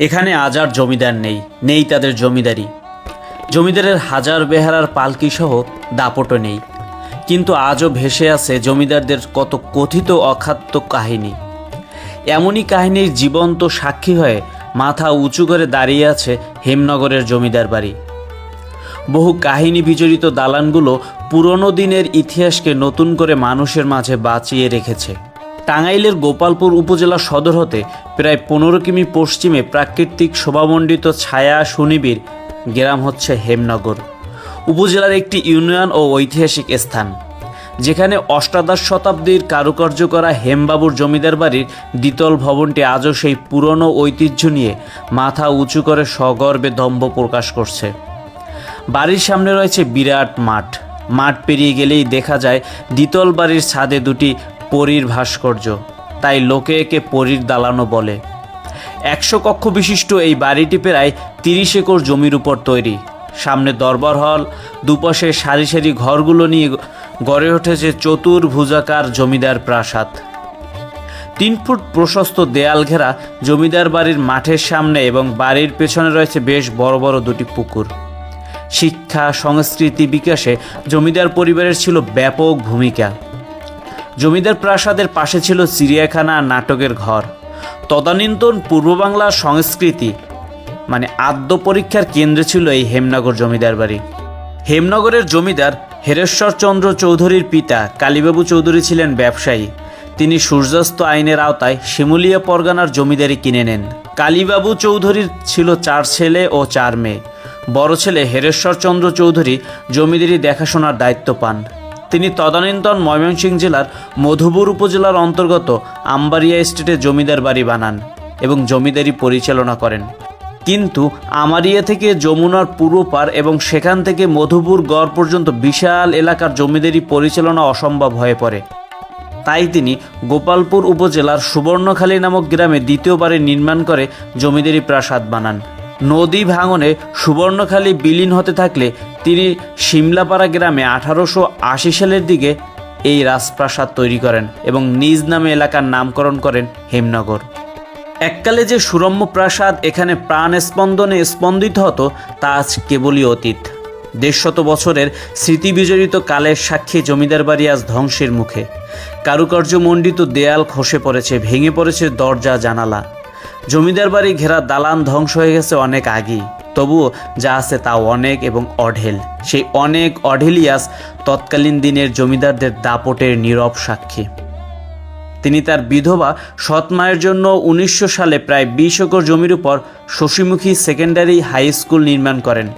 এখানে আজ আর জমিদার নেই নেই তাদের জমিদারি। জমিদারের হাজার বেহারার পালকি সহ দাপটও নেই। কিন্তু আজও ভেসে আছে জমিদারদের কত কথিত অখাদ্য কাহিনী। এমনই কাহিনীর জীবন্ত সাক্ষী হয়ে মাথা উঁচু করে দাঁড়িয়ে আছে হেমনগরের জমিদার বাড়ি। বহু কাহিনী বিজড়িত দালানগুলো পুরনো দিনের ইতিহাসকে নতুন করে মানুষের মাঝে বাঁচিয়ে রেখেছে। টাঙ্গাইলের গোপালপুর উপজেলা সদর হতে প্রায় পনেরো কিমি পশ্চিমে প্রাকৃতিক শোভামণ্ডিত ছায়া সুনিবির গ্রাম হচ্ছে হেমনগর। উপজেলার একটি ইউনিয়ন ও ঐতিহাসিক স্থান। যেখানে অষ্টাদশ শতাব্দীর কারুকার্য করা হেমবাবুর জমিদার বাড়ির দ্বিতল ভবনটি আজও সেই পুরনো ঐতিহ্য নিয়ে মাথা উঁচু করে সগর্বে দম্ভ প্রকাশ করছে। বাড়ির সামনে রয়েছে বিরাট মাঠ। মাঠ পেরিয়ে গেলেই দেখা যায়, দ্বিতল বাড়ির ছাদে দুটি পরীর ভাস্কর্য, তাই লোকে একে পরীর দালানো বলে। একশো কক্ষ বিশিষ্ট এই বাড়িটি প্রায় তিরিশ একর জমির উপর তৈরি। সামনে দরবার হল, দুপাশে সারি সারি ঘরগুলো নিয়ে গড়ে উঠেছে চতুর্ভুজাকার জমিদার প্রাসাদ। তিন ফুট প্রশস্ত দেয়াল ঘেরা জমিদার বাড়ির মাঠের সামনে এবং বাড়ির পেছনে রয়েছে বেশ বড় বড় দুটি পুকুর। শিক্ষা, সংস্কৃতি বিকাশে জমিদার পরিবারের ছিল ব্যাপক ভূমিকা। জমিদার প্রাসাদের পাশে ছিল চিড়িয়াখানা নাটকের ঘর। তদানীন্তন পূর্ব বাংলার সংস্কৃতি মানে আদ্য পরীক্ষার কেন্দ্রে ছিল এই হেমনগর জমিদার বাড়ি। হেমনগরের জমিদার হেরেশ্বরচন্দ্র চৌধুরীর পিতা কালীবাবু চৌধুরী ছিলেন ব্যবসায়ী। তিনি সূর্যাস্ত আইনের আওতায় শিমুলিয়া পরগনার জমিদারি কিনে নেন। কালীবাবু চৌধুরীর ছিল চার ছেলে ও চার মেয়ে। বড় ছেলে হেরেশ্বরচন্দ্র চৌধুরী জমিদারি দেখাশোনার দায়িত্ব পান। তিনি তদানীন্তন ময়মনসিংহ জেলার মধুপুর উপজেলার অন্তর্গত আম্বারিয়া স্টেটে জমিদার বাড়ি বানান এবং জমিদারি পরিচালনা করেন। কিন্তু আমারিয়া থেকে যমুনার পূর্ব পার এবং সেখান থেকে মধুপুর গড় পর্যন্ত বিশাল এলাকার জমিদারি পরিচালনা অসম্ভব হয়ে পড়ে। তাই তিনি গোপালপুর উপজেলার সুবর্ণখালী নামক গ্রামে দ্বিতীয়বারে নির্মাণ করে জমিদারি প্রাসাদ বানান। নদী ভাঙনে সুবর্ণখালী বিলীন হতে থাকলে তিনি সিমলাপাড়া গ্রামে আঠারোশো আশি সালের দিকে এই রাজপ্রাসাদ তৈরি করেন এবং নিজ নামে এলাকার নামকরণ করেন হেমনগর। এককালে যে সুরম্য প্রাসাদ এখানে প্রাণ স্পন্দনে স্পন্দিত হতো, তা আজ কেবলই অতীত। দেড়শত বছরের স্মৃতি বিজড়িত কালের সাক্ষী জমিদার বাড়ি আজ ধ্বংসের মুখে। কারুকার্যমণ্ডিত দেয়াল খসে পড়েছে, ভেঙে পড়েছে দরজা জানালা। জমিদার বাড়ি ঘেরা দালান ধ্বংস হয়ে গেছে অনেক আগেই। তবুও যা আছে তা অনেক এবং অঢেল। সেই অনেক অঢেলিয়াস তৎকালীন দিনের জমিদারদের দাপটের নীরব সাক্ষী। তিনি তার বিধবা সৎ মায়ের জন্য উনিশশো সালে প্রায় বিশ একর জমির উপর শশীমুখী সেকেন্ডারি হাই স্কুল নির্মাণ করেন।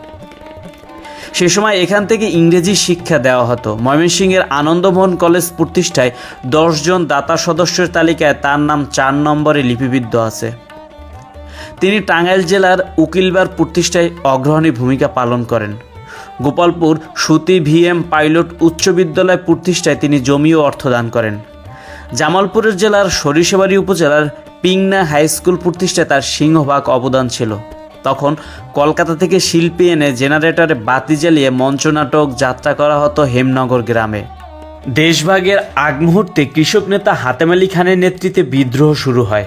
সে সময় এখান থেকে ইংরেজি শিক্ষা দেওয়া হতো। ময়মনসিংহের আনন্দমোহন কলেজ প্রতিষ্ঠায় দশজন দাতা সদস্যের তালিকায় তার নাম চার নম্বরে লিপিবদ্ধ আছে। তিনি টাঙ্গাইল জেলার উকিলবার প্রতিষ্ঠায় অগ্রহণী ভূমিকা পালন করেন। গোপালপুর সুতি ভিএম পাইলট উচ্চ বিদ্যালয় প্রতিষ্ঠায় তিনি জমি ও অর্থ দান করেন। জামালপুরের জেলার সরিষাবাড়ি উপজেলার পিংনা হাই স্কুল প্রতিষ্ঠায় তার সিংহভাগ অবদান ছিল। তখন কলকাতা থেকে শিল্পী এনে জেনারেটরে বাতি জ্বালিয়ে মঞ্চনাটক যাত্রা করা হতো হেমনগর গ্রামে। দেশভাগের আগ মুহূর্তে কৃষক নেতা হাতেম আলী খানের নেতৃত্বে বিদ্রোহ শুরু হয়।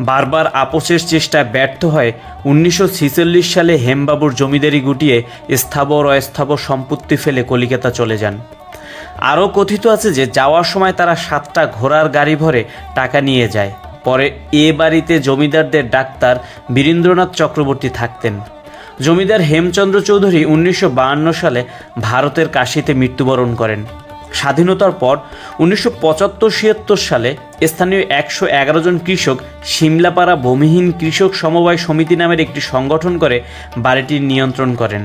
বারবার আপোষের চেষ্টায় ব্যর্থ হয় উনিশশো ছেচল্লিশ সালে হেমবাবুর জমিদারি গুটিয়ে স্থাবর অস্থাবর সম্পত্তি ফেলে কলিকাতা চলে যান। আরও কথিত আছে যে যাওয়ার সময় তারা সাতটা ঘোড়ার গাড়ি ভরে টাকা নিয়ে যায়। পরে এ বাড়িতে জমিদারদের ডাক্তার বীরেন্দ্রনাথ চক্রবর্তী থাকতেন। জমিদার হেমচন্দ্র চৌধুরী উনিশশো সালে ভারতের কাশিতে মৃত্যুবরণ করেন। স্বাধীনতার পর উনিশশো পঁচাত্তর ছিয়াত্তর সালে স্থানীয় একশো এগারো জন কৃষক সিমলাপাড়া ভূমিহীন কৃষক সমবায় সমিতি নামের একটি সংগঠন করে বাড়িটির নিয়ন্ত্রণ করেন।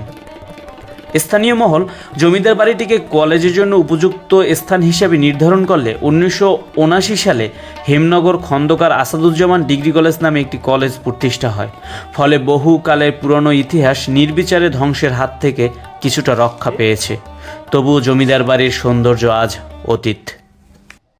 স্থানীয় মহল জমিদার বাড়িটিকে কলেজের জন্য উপযুক্ত স্থান হিসেবে নির্ধারণ করলে উনিশশো উনআশি সালে হেমনগর খন্দকার আসাদুজ্জামান ডিগ্রি কলেজ নামে একটি কলেজ প্রতিষ্ঠা হয়। ফলে বহুকালের পুরনো ইতিহাস নির্বিচারে ধ্বংসের হাত থেকে কিছুটা রক্ষা পেয়েছে। তবুও জমিদার বাড়ির সৌন্দর্য আজ অতীত।